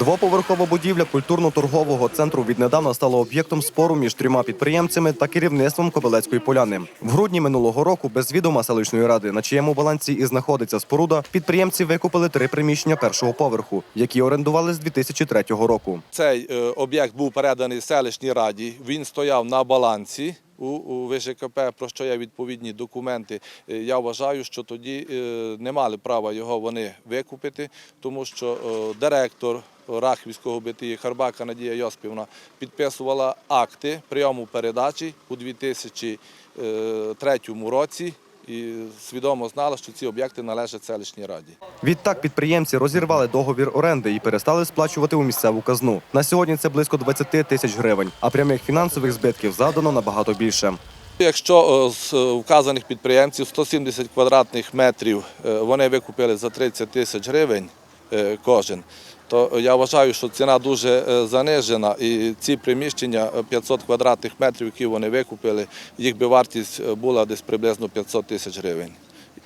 Двоповерхова будівля культурно-торгового центру віднедавна стала об'єктом спору між трьома підприємцями та керівництвом Кобилецької поляни. В грудні минулого року, без відома селищної ради, на чиєму балансі і знаходиться споруда, підприємці викупили три приміщення першого поверху, які орендували з 2003 року. Цей е, об'єкт був переданий селищній раді. Він стояв на балансі у, ВЖКП, про що є відповідні документи. Е, Я вважаю, що тоді е, не мали права його вони викупити, тому що директор Рахівського БТІ Харбака Надія Йоспівна підписувала акти прийому передачі у 2003 році і свідомо знала, що ці об'єкти належать селищній раді. Відтак підприємці розірвали договір оренди і перестали сплачувати у місцеву казну. На сьогодні це близько 20 тисяч гривень, а прямих фінансових збитків задано набагато більше. Якщо е, з е, вказаних підприємців 170 квадратних метрів е, вони викупили за 30 тисяч гривень е, кожен, то я вважаю, що ціна дуже е, занижена і ці приміщення е, 500 квадратних метрів, які вони викупили, їх би вартість е, була десь приблизно 500 тисяч гривень.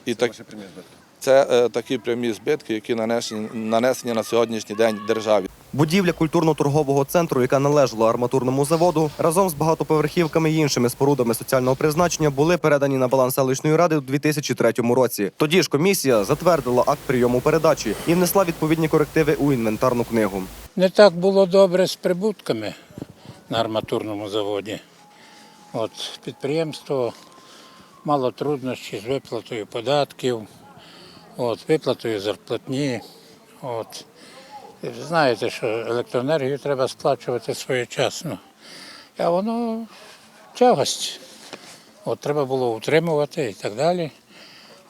І так, це е, такі прямі збитки, які нанесені, нанесені на сьогоднішній день державі. Будівля культурно-торгового центру, яка належала арматурному заводу, разом з багатоповерхівками і іншими спорудами соціального призначення були передані на баланс селищної ради у 2003 році. Тоді ж комісія затвердила акт прийому передачі і внесла відповідні корективи у інвентарну книгу. Не так було добре з прибутками на арматурному заводі. От, підприємство мало труднощів з виплатою податків, от, виплатою зарплатні. От. Знаєте, що електроенергію треба сплачувати своєчасно. А воно тягость. От, треба було утримувати і так далі.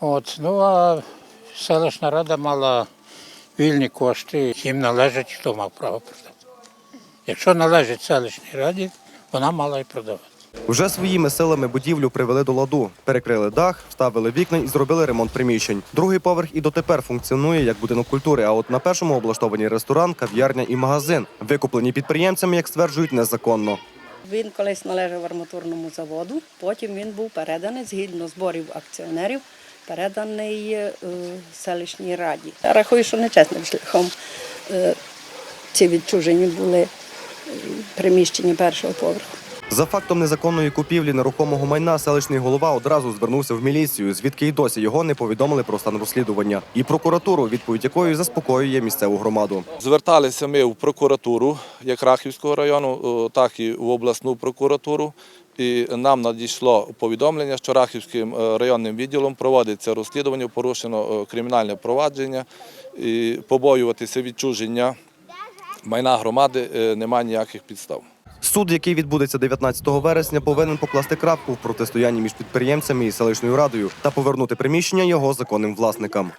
От, ну а селищна рада мала вільні кошти, їм належить, хто мав право продати. Якщо належить селищній раді, вона мала і продавати. Вже своїми силами будівлю привели до ладу, перекрили дах, вставили вікна і зробили ремонт приміщень. Другий поверх і дотепер функціонує як будинок культури. А от на першому облаштовані ресторан, кав'ярня і магазин, викуплені підприємцями, як стверджують, незаконно. Він колись належав арматурному заводу, потім він був переданий згідно зборів акціонерів, переданий е, селищній раді. Я рахую, що нечесним шляхом е, ці відчужені були е, приміщення першого поверху. За фактом незаконної купівлі нерухомого майна селищний голова одразу звернувся в міліцію, звідки й досі його не повідомили про стан розслідування. І прокуратуру, відповідь якої заспокоює місцеву громаду. Зверталися ми в прокуратуру, як Рахівського району, так і в обласну прокуратуру. І нам надійшло повідомлення, що Рахівським е, районним відділом проводиться розслідування, порушено е, кримінальне провадження. І побоюватися відчуження майна громади е, немає ніяких підстав. Суд, який відбудеться 19 вересня, повинен покласти крапку в протистоянні між підприємцями і селищною радою та повернути приміщення його законним власникам.